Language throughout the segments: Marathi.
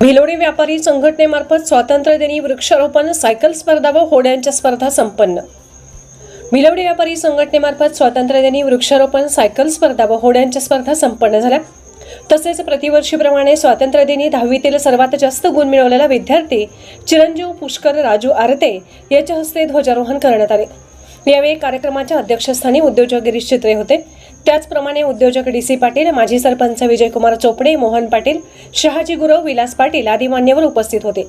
भिलोडी व्यापारी संघटनेमार्फत स्वातंत्र्यदिनी वृक्षारोपण सायकल स्पर्धा व होड्यांच्या स्पर्धा संपन्न. भिलवडी व्यापारी संघटनेमार्फत स्वातंत्र्यदिनी वृक्षारोपण सायकल स्पर्धा व होड्यांच्या स्पर्धा संपन्न झाल्या. तसेच प्रतिवर्षीप्रमाणे स्वातंत्र्यदिनी दहावीतील सर्वात जास्त गुण मिळवलेला विद्यार्थी चिरंजीव पुष्कर राजू आरते याच्या हस्ते ध्वजारोहण करण्यात आले. यावेळी कार्यक्रमाच्या अध्यक्षस्थानी उद्योजक गिरीश चित्रे होते. त्याचप्रमाणे उद्योजक डी सी पाटील माजी सरपंच विजयकुमार चोपडे मोहन पाटील शहाजी गुरव विलास पाटील आदी मान्यवर उपस्थित होते.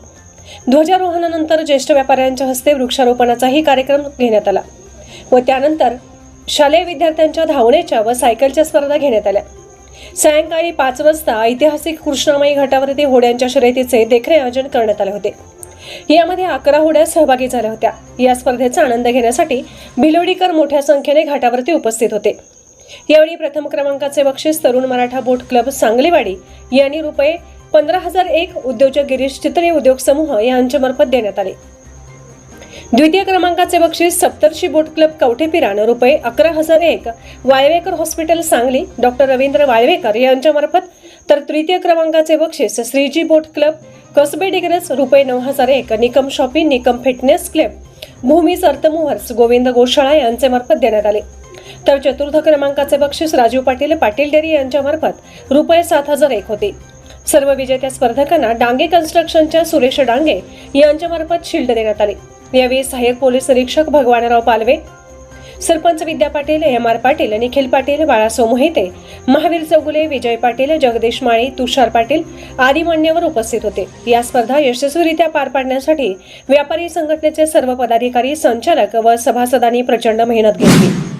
ध्वजारोहणानंतर ज्येष्ठ व्यापाऱ्यांच्या हस्ते वृक्षारोपणाचाही कार्यक्रम घेण्यात आला व त्यानंतर शालेय विद्यार्थ्यांच्या धावण्याच्या व सायकलच्या स्पर्धा घेण्यात आल्या. सायंकाळी पाच वाजता ऐतिहासिक कृष्णामाई घाटावरती होड्यांच्या शर्यतीचे देखणे आयोजन करण्यात आले होते. यामध्ये अकरा होड्या सहभागी झाल्या होत्या. या स्पर्धेचा आनंद घेण्यासाठी भिलोडीकर मोठ्या संख्येने घाटावरती उपस्थित होते. यावेळी प्रथम क्रमांकाचे बक्षीस तरुण मराठा बोट क्लब सांगलीवाडी यांनी रुपये पंधरा हजार एक उद्योजक गिरीश चित्रे उद्योग समूह यांच्यामार्फत देण्यात आले. द्वितीय क्रमांकाचे बक्षीस सप्तर्षी बोट क्लब कवठेपिरान रुपये अकरा हजार एक वाळवेकर हॉस्पिटल सांगली डॉक्टर रवींद्र वाळवेकर यांच्यामार्फत तर तृतीय क्रमांकाचे बक्षीस श्रीजी बोट क्लब कसबे डिग्रस रुपये नऊ हजार एक Nikam shopping Nikam fitness club Bhumi सर्तमुव्हर्स Govind गोशाळा यांचे मार्फत देण्यात आले. तर चतुर्थ क्रमांकाचे बक्षीस राजू पाटील पाटील डेरी यांच्यामार्फत रुपये सात हजार एक होते. सर्व विजेत्या स्पर्धकांना डांगे कन्स्ट्रक्शनच्या सुरेश डांगे यांच्यामार्फत शिल्ड देण्यात आले. यावेळी सहाय्यक पोलीस निरीक्षक भगवानराव पालवे सरपंच विद्या पाटील एम आर पाटील निखिल पाटील बाळासो मोहिते महावीर चौगुले विजय पाटील जगदीश माळी तुषार पाटील आदी मान्यवर उपस्थित होते. या स्पर्धा यशस्वीरित्या पार पाडण्यासाठी व्यापारी संघटनेचे सर्व पदाधिकारी संचालक व सभासदांनी प्रचंड मेहनत घेतली.